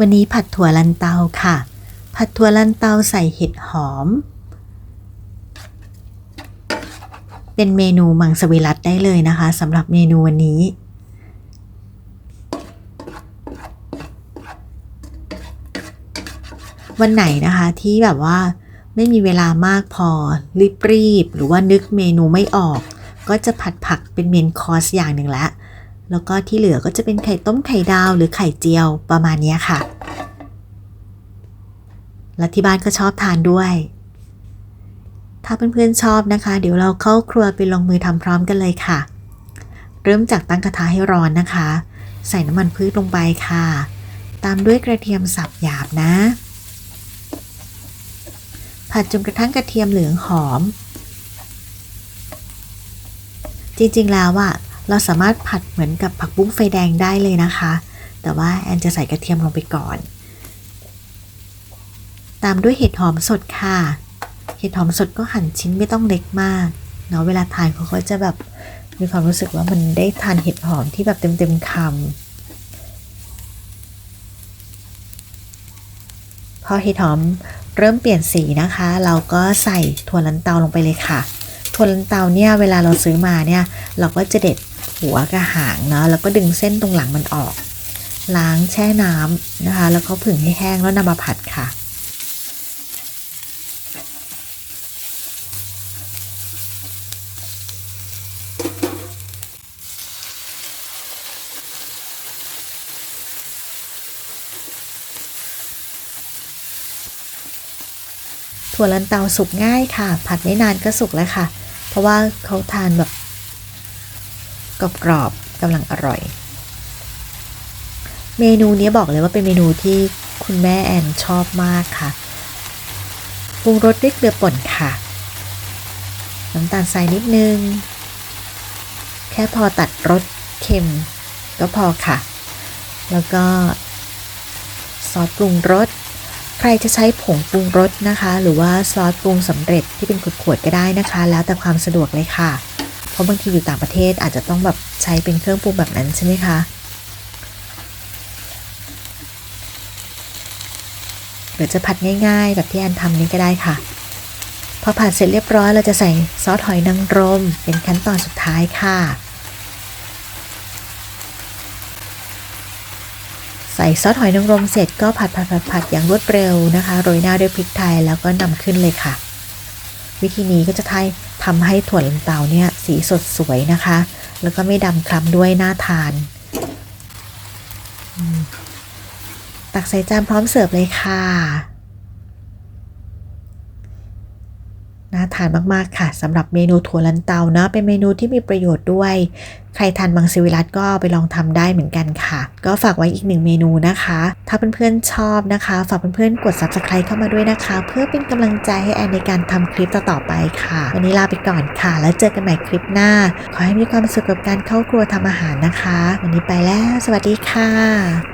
วันนี้ผัดถั่วลันเตาค่ะ ผัดถั่วลันเตาใส่เห็ดหอม เป็นเมนูมังสวิรัตได้เลยนะคะสำหรับเมนูวันนี้ วันไหนนะคะที่แบบว่าไม่มีเวลามากพอรีบรีบๆหรือว่านึกเมนูไม่ออก ก็จะผัดผักเป็นเมนคอร์สอย่างหนึ่งละ แล้วก็ที่เหลือก็จะเป็นไข่ต้มไข่ดาวหรือไข่เจียวประมาณนี้ค่ะ และที่บ้านก็ชอบทานด้วย ถ้าเพื่อนๆชอบนะคะ เดี๋ยวเราเข้าครัวไปลงมือทำพร้อมกันเลยค่ะ เริ่มจากตั้งกระทะให้ร้อนนะคะ ใส่น้ำมันพืชลงไปค่ะ ตามด้วยกระเทียมสับหยาบนะ ผัดจนกระทั่งกระเทียมเหลืองหอมจริงๆ แล้วอะ เราสามารถผัดเหมือนกับผักบุ้งไฟแดงได้เลยนะคะ แต่ว่าแอนจะใส่กระเทียมลงไปก่อน ตามด้วยเห็ดหอมสดค่ะ เห็ดหอมสดก็หั่นชิ้นไม่ต้องเล็กมากเนาะเวลาทานเขาก็จะแบบมีความรู้สึกว่ามันได้ทานเห็ดหอมที่แบบเต็มๆคำพอเห็ดหอมเริ่มเปลี่ยนสีนะคะ เราก็ใส่ถั่วลันเตาลงไปเลยค่ะถั่วลันเตาเนี่ยเวลาเราซื้อมาเนี่ยเราก็จะเด็ด หัวกับหางเนาะแล้วก็ดึงเส้นตรงหลังมันออก ล้างแช่น้ำนะคะ แล้วก็ผึ่งให้แห้งแล้วนำมาผัดค่ะถั่วลันเตาสุกง่ายค่ะ ผัดไม่นานก็สุกแล้วค่ะ เพราะว่าเขาทานแบบ กรอบๆกำลังอร่อย เมนูนี้บอกเลยว่าเป็นเมนูที่คุณแม่แอนชอบมากค่ะปรุงรสด้วยเกลือป่นค่ะ น้ำตาลทรายนิดนึง แค่พอตัดรสเค็มก็พอค่ะ แล้วก็ซอสปรุงรส ใครจะใช้ผงปรุงรสนะคะ หรือว่าซอสปรุงสำเร็จที่เป็นขวดๆก็ได้นะคะ แล้วแต่ความสะดวกเลยค่ะ เพราะบางทีอยู่ต่างประเทศอาจจะต้องแบบใช้เป็นเครื่องปรุงแบบนั้นใช่ไหมคะหรือจะผัดง่ายๆ แบบที่แอนทำนี้ก็ได้ค่ะ พอผัดเสร็จเรียบร้อยเราจะใส่ซอสหอยนางรม เป็นขั้นตอนสุดท้ายค่ะ ใส่ซอสหอยนางรมเสร็จก็ผัดผัดผัดผัดอย่างรวดเร็วนะคะ โรยหน้าด้วยพริกไทยแล้วก็นำขึ้นเลยค่ะ วิธีนี้ก็จะทำให้ถั่วลันเตาเนี่ยสีสดสวยนะคะ แล้วก็ไม่ดำคล้ำด้วยน่าทาน ตักใส่จานพร้อมเสิร์ฟเลยค่ะาทานมากๆค่ะสำหรับเมนูถั่วลันเตาเนาะเป็นเมนูที่มีประโยชน์ด้วย ใครทานมังสวิรัตก็ไปลองทำได้เหมือนกันค่ะ ก็ฝากไว้อีกหนึ่งเมนูนะคะ ถ้าเพื่อนๆชอบนะคะ ฝากเพื่อนๆกด subscribe เข้ามาด้วยนะคะ เพื่อเป็นกำลังใจให้แอนในการทำคลิปต่อๆไปค่ะ วันนี้ลาไปก่อนค่ะ แล้วเจอกันใหม่คลิปหน้า ขอให้มีความสุขกับการเข้าครัวทำอาหารนะคะ วันนี้ไปแล้ว สวัสดีค่ะ